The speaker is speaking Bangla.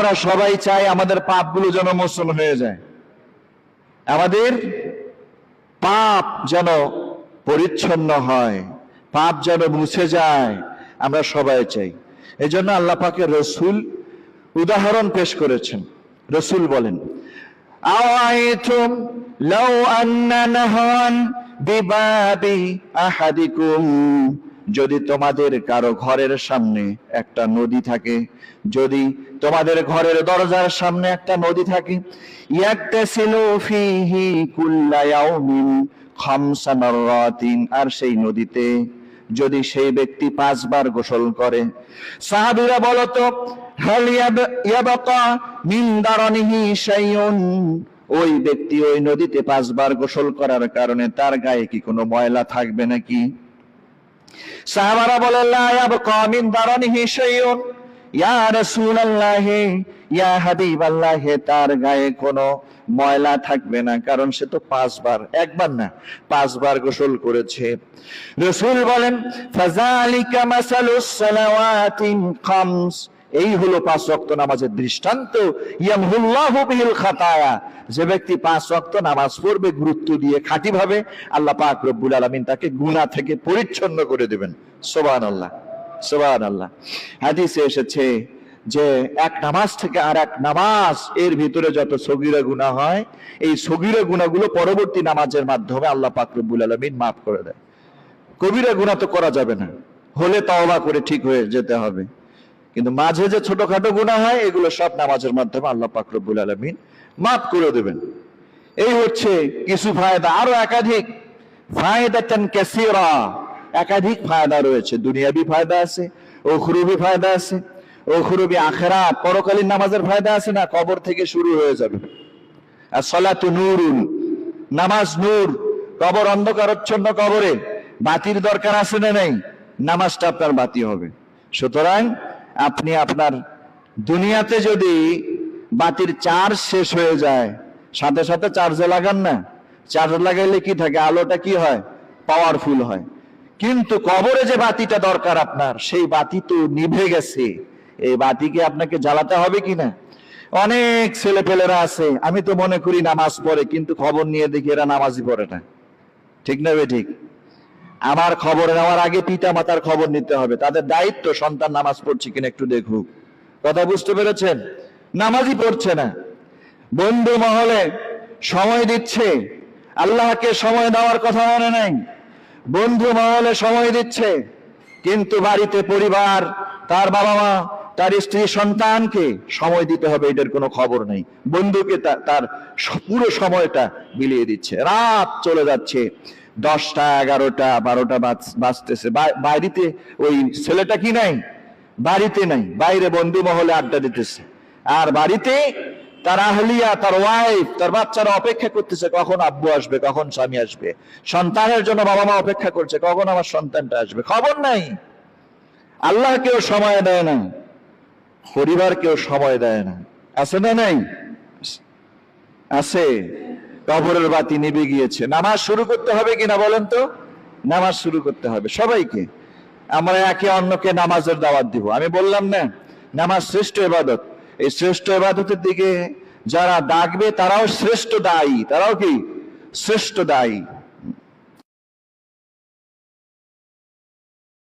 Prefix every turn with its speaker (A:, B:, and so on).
A: আমরা সবাই চাই আমাদের পাপগুলো যেন মোচন হয়ে যায়। আমাদের পাপ যেন পরিচ্ছন্ন হয়, পাপ যেন মুছে যায়, আমরা সবাই চাই। এই জন্য আল্লাহ পাকে রসুল উদাহরণ পেশ করেছেন। রসুল বলেন, আওয়াইতুম আহাদিকুম? যদি তোমাদের কারও ঘরের সামনে একটা নদী থাকে, যদি তোমাদের ঘরের দরজার সামনে একটা নদী থাকে আর সেই নদীতে যদি সেই ব্যক্তি পাঁচবার গোসল করে। সাহাবীরা বলতো ওই ব্যক্তি ওই নদীতে পাঁচবার গোসল করার কারণে তার গায়ে কি কোনো ময়লা থাকবে নাকি? সাহাবারা ইয়া তার গায়ে কোনো ময়লা থাকবে না, কারণ সে তো পাঁচবার, একবার না, পাঁচবার গোসল করেছে। রসুল বলেন ফাজালিকা মাসালুস সালাওয়াতিন খামস। এই হলো পাঁচ রক্ত নামাজের দৃষ্টান্ত। খাতায়া। যে ব্যক্তি পাঁচ রক্ত নামাজ পড়বে, গুরুত্ব দিয়ে খাঁটি ভাবে আল্লাহ পাক রব্বুল আলামিন তাকে গুনাহ থেকে পরিচ্ছন্ন করে দেবেন। সুবহানাল্লাহ সুবহানাল্লাহ। হাদিসে এসেছে যে এক নামাজ থেকে আর এক নামাজ, এর ভিতরে যত সগীরা গুণা হয়, এই সগীরা গুণাগুলো পরবর্তী নামাজের মাধ্যমে আল্লাহ পাক রব্বুল আলামিন মাফ করে দেয়। কবিরা গুণা তো করা যাবে না। হলে তাওবা করে ঠিক হয়ে যেতে হবে। কিন্তু মাঝে যে ছোটখাটো গুণা হয়, এগুলো সব নামাজের মাধ্যমে আল্লাহ পাক রব্বুল আলামিন মাফ করে দেবেন। এই হচ্ছে কিছু ফায়দা, আরও একাধিক কাসীরা। একাধিক ফায়দা রয়েছে, দুনিয়াবি ফায়দা আছে ওখরুবি ফায়দা আছে ওখরুবি আখেরাত পরকালীন নামাজের ফায়দা আছে না, কবর থেকে শুরু হয়ে যাবে। আর সলাতু নূরুন, নামাজ নূর, কবর অন্ধকারচ্ছন্ন কবরে বাতির দরকার আছে না নেই, নামাজটা আপনার বাতি হবে। সুতরাং আপনি আপনার দুনিয়াতে যদি বাতির চার্জ শেষ হয়ে যায়, সাথে সাথে চার্জে লাগান না। চার্জ লাগাইলে কি থাকে? আলোটা কি হয়? পাওয়ারফুল হয়। কিন্তু কবরে যে বাতিটা দরকার আপনার, সেই বাতি তো নিভে গেছে। এই বাতিকে আপনাকে জ্বালাতে হবে কি না? অনেক ছেলে পেলেরা আছে, আমি তো মনে করি নামাজ পড়ে, কিন্তু খবর নিয়ে দেখি এরা নামাজই পড়ে না। ঠিক না বে ঠিক? আমার খবর নেওয়ার আগে পিতা মাতার খবর নিতে হবে। তাদের দায়িত্ব, সন্তান নামাজ পড়ছে কিনা একটু দেখুক। কথা বুঝতে পেরেছেন? নামাজই পড়ছে না। বন্ধু মহলে সময় দিচ্ছে। আল্লাহকে সময় দেওয়ার কথা মনে নাই। বন্ধু মহলে সময় দিচ্ছে। কিন্তু বাড়িতে পরিবার, তার বাবা মা তার স্ত্রী, সন্তানকে সময় দিতে হবে এটার কোনো খবর নেই। বন্ধুকে তার পুরো সময়টা বিলিয়ে দিচ্ছে। রাত চলে যাচ্ছে। দশটা, এগারোটা, বারোটা বাজ- বাজতেছে। বা- বাড়িতে ওই ছেলেটা কি নাই? বাড়িতে নাই। বাইরে বন্ধু মহলে আড্ডা দিতেছে। আর বাড়িতে তার আহলিয়া, তার ওয়াইফ তার বাচ্চারা অপেক্ষা করতেছে, কখন আব্বু আসবে, কখন স্বামী আসবে। সন্তানের জন্য বাবা মা অপেক্ষা করছে, কখন আমার সন্তানটা আসবে? খবর নাই। আল্লাহ কেউ সময় দেয় না। পরিবার কেউ সময় দেয় না। আছে না নাই? আছে। কবরের বাতি নিভে গিয়েছে। নামাজ শুরু করতে হবে কিনা বলেন তো? নামাজ শুরু করতে হবে। সবাইকে, আমরা একে অন্যকে নামাজের দাওয়াত দিব। আমি বললাম না, নামাজ শ্রেষ্ঠ এবাদত এই শ্রেষ্ঠ এবাদতের দিকে যারা ডাকবে তারাও শ্রেষ্ঠ দায়ী। তারাও কি? শ্রেষ্ঠ দায়ী।